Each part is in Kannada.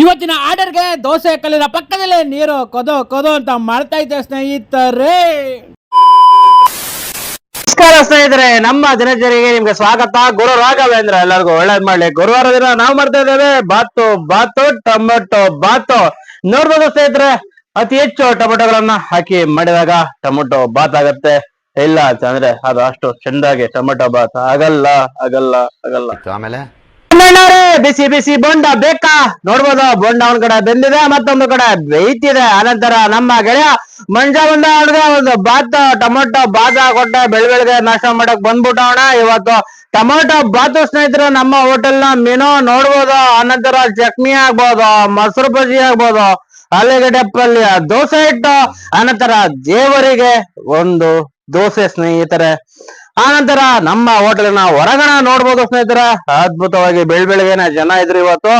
ಇವತ್ತಿನ ಆರ್ಡರ್ಗೆ ದೋಸೆ ಕಲ್ಲಿನ ಪಕ್ಕದಲ್ಲೇ ನೀರು ಕೊದೋ ಕೊದೋ ಅಂತ ಮಾಡ್ತಾ ಇದ್ದೆ ಸ್ನೇಹಿತರೆ. ನಮಸ್ಕಾರ ಸ್ನೇಹಿತರೆ ನಮ್ಮ ದಿನಚರಿಗೆ ನಿಮ್ಗೆ ಸ್ವಾಗತ. ಗುರು ರಾಘವೇಂದ್ರ ಎಲ್ಲರಿಗೂ ಒಳ್ಳೇದ್ ಮಾಡ್ಲಿ. ಗುರುವಾರ ದಿನ ನಾವು ಮಾಡ್ತಾ ಇದ್ದೇವೆ ಬಾತು ಬಾತು ಟೊಮೆಟೊ ಬಾತು. ನೋಡ್ಬೋದು ಸ್ನೇಹಿತರೆ ಅತಿ ಹೆಚ್ಚು ಟೊಮೆಟೊಗಳನ್ನ ಹಾಕಿ ಮಾಡಿದಾಗ ಟೊಮೆಟೊ ಬಾತ್ ಆಗತ್ತೆ ಇಲ್ಲ ಅಂದ್ರೆ ಅದು ಅಷ್ಟು ಚೆಂದಾಗಿ ಟೊಮೆಟೊ ಬಾತ್ ಆಗಲ್ಲ ಆಗಲ್ಲ ಆಗಲ್ಲ. ಆಮೇಲೆ? ಅಣ್ಣಾವ್ರೇ, ಬಿಸಿ ಬಿಸಿ ಬೋಂಡ ಬೇಕಾ? ನೋಡ್ಬೋದು ಬೋಂಡ ಒಂದ್ ಕಡೆ ಬೆಂದಿದೆ ಮತ್ತೊಂದು ಕಡೆ ಬೇಯ್ತಿದೆ. ಅನಂತರ ನಮ್ಮ ಗೆಳೆಯ ಮಂಜ ಬಂದ ಅವ್ನಿಗೆ ಒಂದು ಬಾತ್ ಟೊಮೊಟೊ ಬಾತ್ ಕೊಟ್ಟೆ ಬೆಳ್ ಬೆಳಗ್ಗೆ ನಾಶ ಮಾಡಕ್ ಬಂದ್ಬಿಟ್ಟವಣ ಇವತ್ತು ಟೊಮೊಟೊ ಬಾತು ಸ್ನೇಹಿತರು ನಮ್ಮ ಹೋಟೆಲ್ನ ಮೀನು ನೋಡ್ಬೋದು. ಅನಂತರ ಚಟ್ನಿ ಆಗ್ಬೋದು ಮೊಸರು ಬಜ್ಜಿ ಆಗ್ಬೋದು ಆಲೂಗಡ್ಡೆ ಪಲ್ಯ ದೋಸೆ ಇಟ್ಟು ಅನಂತರ ದೇವರಿಗೆ ಒಂದು ದೋಸೆ ಸ್ನೇಹಿತರೆ. ಆನಂತರ ನಮ್ಮ ಹೋಟೆಲ್ನ ಹೊರಗಣ ನೋಡ್ಬೋದು ಸ್ನೇಹಿತರ. ಅದ್ಭುತವಾಗಿ ಬೆಳ್ ಜನ ಇದ್ರು ಇವತ್ತು.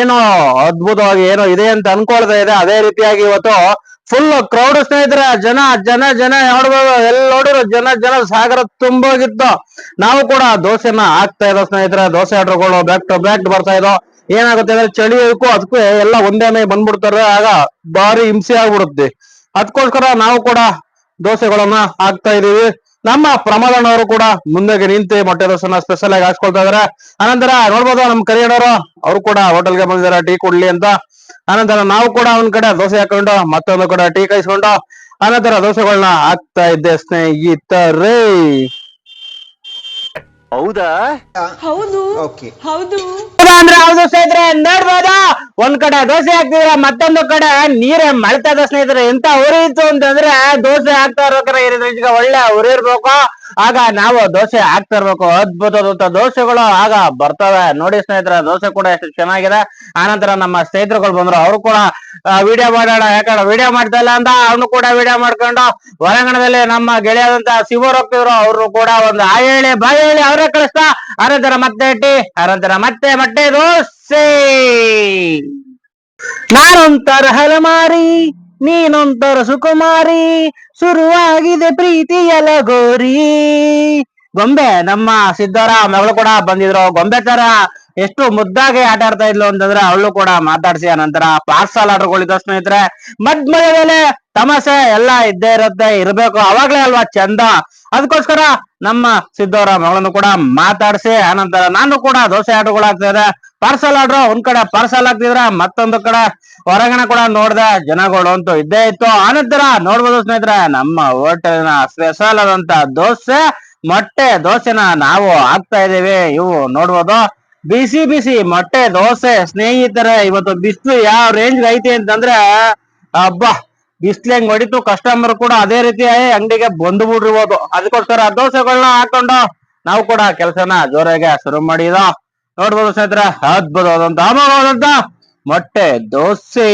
ಏನೋ ಅದ್ಭುತವಾಗಿ ಏನೋ ಇದೆ ಅಂತ ಅನ್ಕೊಳ್ತಾ ಇದೆ. ಅದೇ ರೀತಿಯಾಗಿ ಇವತ್ತು ಫುಲ್ ಕ್ರೌಡ್ ಸ್ನೇಹಿತರ. ಜನ ಜನ ಜನ ನೋಡ್ಬೋದು ಎಲ್ಲಿ ನೋಡಿದ್ರು ಜನ ಜನ ಸಾಗರ ತುಂಬೋಗಿತ್ತು. ನಾವು ಕೂಡ ದೋಸೆನ ಹಾಕ್ತಾ ಇದ್ದೋ ಸ್ನೇಹಿತರ. ದೋಸೆ ಆರ್ಡರ್ಗಳು ಬ್ಯಾಕ್ ಟು ಬ್ಯಾಕ್ ಬರ್ತಾ ಇದೋ ಏನಾಗುತ್ತೆ ಅಂದ್ರೆ ಚಳಿ ಇದಕ್ಕೂ ಅದಕ್ಕೂ ಎಲ್ಲ ಒಂದೇ ಮೈ ಬಂದ್ಬಿಡ್ತಾರೆ. ಆಗ ಭಾರಿ ಹಿಂಸೆ ಆಗ್ಬಿಡುತ್ತೆ. ಅದಕ್ಕೋಸ್ಕರ ನಾವು ಕೂಡ ದೋಸೆಗಳನ್ನ ಹಾಕ್ತಾ ಇದೀವಿ ನಮ್ಮ ಪ್ರಮೋದಣ್ಣವರು ಕೂಡ ಮುಂದೆಗೆ ನಿಂತು ಮೊಟ್ಟೆ ದೋಸೆನ ಸ್ಪೆಷಲ್ ಆಗಿ ಹಾಕ್ಸ್ಕೊಳ್ತಾ ಇದಾರೆ. ಅನಂತರ ನೋಡ್ಬೋದು ನಮ್ ಕರಿಯಣ್ಣವರು ಅವ್ರು ಕೂಡ ಹೋಟೆಲ್ಗೆ ಬಂದಿದ್ದಾರೆ ಟೀ ಕೊಡ್ಲಿ ಅಂತ. ಅನಂತರ ನಾವು ಕೂಡ ಅವನ್ ಕಡೆ ದೋಸೆ ಹಾಕೊಂಡು ಮತ್ತೊಂದು ಕಡೆ ಟೀ ಕಾಯಿಸ್ಕೊಂಡು ಅನಂತರ ದೋಸೆಗಳನ್ನ ಹಾಕ್ತಾ ಇದ್ದೆ ಸ್ನೇಹಿತರೇ. ಹೌದಾ? ಹೌದು. ಓಕೆ. ಹೌದು. ಹೌದಾ ಅಂದ್ರೆ ಹೌದು ಸ್ನೇಹಿತರೆ ನೋಡ್ಬೋದಾ? ಒಂದ್ ಕಡೆ ದೋಸೆ ಹಾಕ್ತಿದ್ರ ಮತ್ತೊಂದು ಕಡೆ ನೀರ್ ಮಳ್ತಾ ಇದೆ ಸ್ನೇಹಿತರೆ ಎಂತ ಉರಿ ಇತ್ತು ಅಂತಂದ್ರೆ ದೋಸೆ ಹಾಕ್ತಾ ರೀತಿ ಒಳ್ಳೆ ಉರಿ ಇರ್ಬೇಕು. ಆಗ ನಾವು ದೋಸೆ ಹಾಕ್ತಾ ಇರ್ಬೇಕು. ಅದ್ಭುತವಾದಂತ ದೋಸೆಗಳು ಆಗ ಬರ್ತವೆ. ನೋಡಿ ಸ್ನೇಹಿತರ, ದೋಸೆ ಕೂಡ ಎಷ್ಟು ಚೆನ್ನಾಗಿದೆ. ಆನಂತರ ನಮ್ಮ ಸ್ನೇಹಿತರುಗಳು ಬಂದ್ರು. ಅವರು ಕೂಡ ವಿಡಿಯೋ ಮಾಡೋಣ, ಯಾಕಂದ್ರೆ ವಿಡಿಯೋ ಮಾಡ್ತಾ ಇಲ್ಲ ಅಂತ ಅವನು ಕೂಡ ವಿಡಿಯೋ ಮಾಡ್ಕೊಂಡು ಹೊರಾಂಗಣದಲ್ಲಿ ನಮ್ಮ ಗೆಳೆಯಾದಂತ ಶಿವರು ಅವರು ಕೂಡ ಒಂದು, ಆ ಹೇಳಿ ಬಾಯಿ ಹೇಳಿ, ಅವರೇ ಕಳಿಸ್ತಾ. ಅನಂತರ ಮತ್ತೆ ಇಟ್ಟಿ ಅನಂತರ ಮತ್ತೆ ಮತ್ತೆ ದೋಸೆ. ನಾನೊಂತರ ಹಲಮಾರಿ ನೀನೊಂತರ ಸುಕುಮಾರಿ ಶುರುವಾಗಿದೆ ಪ್ರೀತಿಯ ಲಗೋರಿ ಗೊಂಬೆ, ನಮ್ಮ ಸಿದ್ದರ ಮಗಳು ಕೂಡ ಬಂದಿದ್ರು. ಗೊಂಬೆ ತರ ಎಷ್ಟು ಮುದ್ದಾಗಿ ಆಟ ಆಡ್ತಾ ಇದ್ಲು ಅಂತಂದ್ರೆ ಅವಳು ಕೂಡ ಮಾತಾಡ್ಸಿ ಅನಂತರ ಪಾರ್ಸಲ್ ಆರ್ಡರ್ಗಳಿದ್ದ ಸ್ನೇಹಿತರೆ ಮದ್ ಮೇಲೆ ತಮಾಷೆ ಎಲ್ಲ ಇದ್ದೇ ಇರುತ್ತೆ, ಇರಬೇಕು. ಅವಾಗ್ಲೇ ಅಲ್ವಾ ಚಂದ? ಅದಕ್ಕೋಸ್ಕರ ನಮ್ಮ ಸಿದ್ದವರ ಮಗಳನ್ನು ಕೂಡ ಮಾತಾಡ್ಸಿ ಆನಂತರ ನಾನು ಕೂಡ ದೋಸೆ ಆರ್ಡರ್ಗಳು ಇದೆ. ಪಾರ್ಸಲ್ ಆರ್ಡರ್ ಒಂದ್ ಕಡೆ ಪಾರ್ಸಲ್ ಆಗ್ತಿದ್ರ ಮತ್ತೊಂದು ಕಡೆ ಹೊರಗಣ ಕೂಡ ನೋಡ್ದೆ ಜನಗಳು ಅಂತೂ ಇದ್ದೇ ಇತ್ತು. ಆನಂತರ ನೋಡ್ಬೋದು ಸ್ನೇಹಿತರೆ, ನಮ್ಮ ಹೋಟೆಲ್ನ ಸ್ಪೆಷಲ್ ಆದಂತ ದೋಸೆ ಮೊಟ್ಟೆ ದೋಸೆನ ನಾವು ಹಾಕ್ತಾ ಇದ್ದೇವೆ. ಇವು ನೋಡ್ಬೋದು. ಬಿಸಿ ಬಿಸಿ ಮೊಟ್ಟೆ ದೋಸೆ ಸ್ನೇಹಿತರೆ, ಇವತ್ತು ಬಿಸಿಲು ಯಾವ ರೇಂಜ್ ಐತಿ ಅಂತಂದ್ರೆ, ಅಬ್ಬಾ, ಬಿಸಿಲು ಹೆಂಗ್ ಹೊಡಿತು ಕಸ್ಟಮರ್ ಕೂಡ ಅದೇ ರೀತಿ ಅಂಗಡಿಗೆ ಬಂದು ಬಿಡಿರ್ಬೋದು ಅದಕ್ಕೋಸ್ಕರ ದೋಸೆಗಳನ್ನ ಹಾಕೊಂಡು ನಾವು ಕೂಡ ಕೆಲಸನ ಜೋರಾಗಿ ಶುರು ಮಾಡಿದ. ನೋಡ್ಬೋದು ಸ್ನೇಹಿತರೆ, ಅದ್ಭುತವಾದಂತ, ಅಮೋಘವಾದಂತ ಮೊಟ್ಟೆ ದೋಸೆ.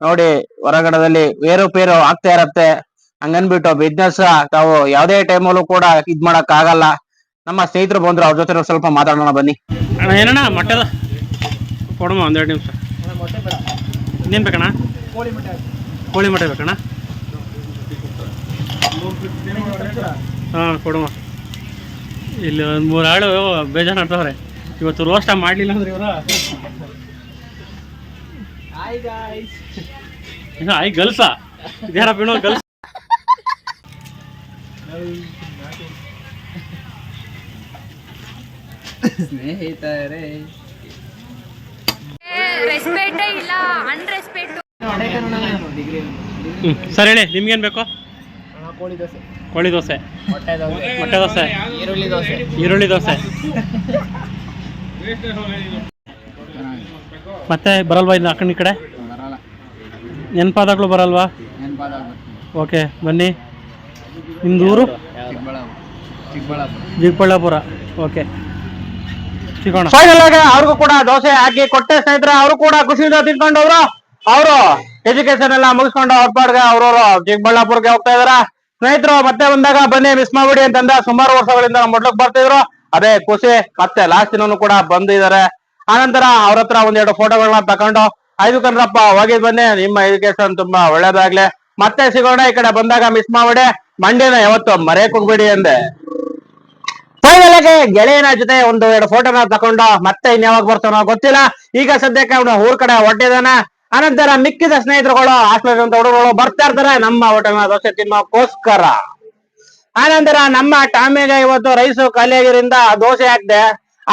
ನೋಡಿ, ಹೊರಗಡೆದಲ್ಲಿ ಏರುಪೇರು ಆಗ್ತಾ ಇರತ್ತೆ. ಹಂಗನ್ಬಿಟ್ಟು ಬಿಸ್ನೆಸ್ ತಾವು ಯಾವ್ದೇ ಟೈಮಲ್ಲೂ ಕೂಡ ಇದ್ ಮಾಡಕ್ ಆಗಲ್ಲ. ನಮ್ಮ ಸ್ನೇಹಿತರು ಬಂದ್ರು ಅವ್ರ ಜೊತೆ ಸ್ವಲ್ಪ ಮಾತಾಡೋಣ ಬನ್ನಿ. ಅಣ್ಣ ಏನಣ್ಣ ಮೊಟ್ಟೆದ? ಕೊಡಮ್ಮ ಒಂದೆರಡು ನಿಮಿಷ? ಇನ್ನೇನು ಬೇಕಣ್ಣ? ಕೋಳಿ ಮೊಟ್ಟೆ ಬೇಕಣ್ಣ? ಹಾ ಕೊಡಮ್ಮ ಇಲ್ಲಿ ಒಂದು ಮೂರು ಆಳು ಬೇಜಾರು ಆಡ್ತಾವ್ರೆ ಇವತ್ತು ರೋಷ್ಟ ಮಾಡ್ಲಿಲ್ಲ ಅಂದ್ರೆ ಇವರ. ಹಾಯ್ ಗಲ್ಸ? ಇದ್ಯಾರಪ್ಪ ಏನೋ ಗಲ್ಸ. ರೆಸ್ಪೆಕ್ಟೇ ಇಲ್ಲ ಅನ್ರೆಸ್ಪೆಕ್ಟ್ ಹ್ಞೂ ಸರ್ ಹೇಳಿ ನಿಮ್ಗೇನು ಬೇಕು? ಕೋಳಿ ದೋಸೆ. ಮೊಟ್ಟೆ ದೋಸೆ. ಈರುಳ್ಳಿ ದೋಸೆ. ಈರುಳ್ಳಿ ದೋಸೆ. ಮತ್ತೆ ಬರಲ್ವಾ ಇನ್ನು ಆ ಕಡೆ ಈ ಕಡೆ? ನೆನಪಾದಾಗ್ಲೂ ಬರಲ್ವಾ? ಓಕೆ ಬನ್ನಿ. ನಿಮ್ದು ಊರು ಚಿಕ್ಕಬಳ್ಳಾಪುರ. ಓಕೆ. ಸಿಗೋಣ ಫೈನಲ್ ಆಗಿ ಅವ್ರಿಗೂ ಕೂಡ ದೋಸೆ ಹಾಕಿ ಕೊಟ್ಟೆ ಸ್ನೇಹಿತರೆ ಅವರು ಕೂಡ ಖುಷಿಯಿಂದ ತಿನ್ಕೊಂಡವ್ರು. ಅವರು ಎಜುಕೇಶನ್ ಎಲ್ಲ ಮುಗಿಸ್ಕೊಂಡು ಅವ್ರ ಪಾಡ್ಗೆ ಅವ್ರವ್ರು ಚಿಕ್ಕಬಳ್ಳಾಪುರಕ್ಕೆ ಹೋಗ್ತಾ ಇದಾರ. ಸ್ನೇಹಿತರು ಮತ್ತೆ ಬಂದಾಗ ಬನ್ನಿ ಮಿಸ್ ಮಾಡ್ಬಿಡಿ ಅಂತಂದ ಸುಮಾರು ವರ್ಷಗಳಿಂದ ನಮ್ಮ ಮೊಡ್ಲಕ್ ಬರ್ತಿದ್ರು ಅದೇ ಖುಷಿ ಮತ್ತೆ ಲಾಸ್ಟ್ ದಿನನೂ ಕೂಡ ಬಂದಿದ್ದಾರೆ. ಆನಂತರ ಅವ್ರ ಹತ್ರ ಒಂದೆರಡು ಫೋಟೋಗಳನ್ನ ತಕೊಂಡು ಐದು ಕಣ್ರಪ್ಪ ಹೋಗಿದ್ ಬನ್ನಿ ನಿಮ್ಮ ಎಜುಕೇಶನ್ ತುಂಬಾ ಒಳ್ಳೇದಾಗ್ಲಿ. ಮತ್ತೆ ಸಿಗೋಣ ಈ ಕಡೆ ಬಂದಾಗ ಮಿಸ್ ಮಾಡಬೇಡಿ ಮಂಡ್ಯನ ಯಾವತ್ತು ಮರೆಯಕ್ ಹೋಗ್ಬೇಡಿ ಅಂದೆ ಫೈನಲ್ ಗೆಳೆಯನ ಜೊತೆ ಒಂದು ಎರಡು ಫೋಟೋನ ತಕೊಂಡು ಮತ್ತೆ ಇನ್ಯಾವಾಗ ಬರ್ತಾನೋ ಗೊತ್ತಿಲ್ಲ. ಈಗ ಸದ್ಯಕ್ಕೆ ಅವನು ಊರ್ ಕಡೆ ಹೊಟ್ಟಿದಾನ ಅನಂತರ ಮಿಕ್ಕಿದ ಸ್ನೇಹಿತರುಗಳು ಹಾಸ್ಟೆಲ್ ಹುಡುಗರು ಬರ್ತಾ ಇರ್ತಾರೆ. ನಮ್ಮ ಹೋಟೆಲ್ನ ದೋಸೆ ತಿನ್ನೋಕೋಸ್ಕರ ಆನಂತರ ನಮ್ಮ ಟಾಮಿಗೆ ಇವತ್ತು ರೈಸು ಖಾಲಿಯಾಗಿರಿಂದ ದೋಸೆ ಹಾಕ್ದೆ.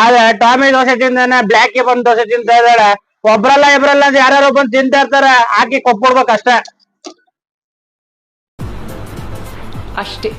ಆದ್ರೆ ಟಾಮಿ ದೋಸೆ ತಿಂದಾನೆ, ಬ್ಲಾಕ್ ಬಂದ್ ದೋಸೆ ತಿಂತಾ ಇದ್ದಾಳೆ. ಒಬ್ರಲ್ಲ ಇಬ್ರಲ್ಲ ಯಾರ್ಯಾರು ಬಂದು ತಿಂತಾ ಇರ್ತಾರೆ. ಹಾಕಿ ಕೊಟ್ಬಿಡ್ಬೇಕು ಅಷ್ಟೇ.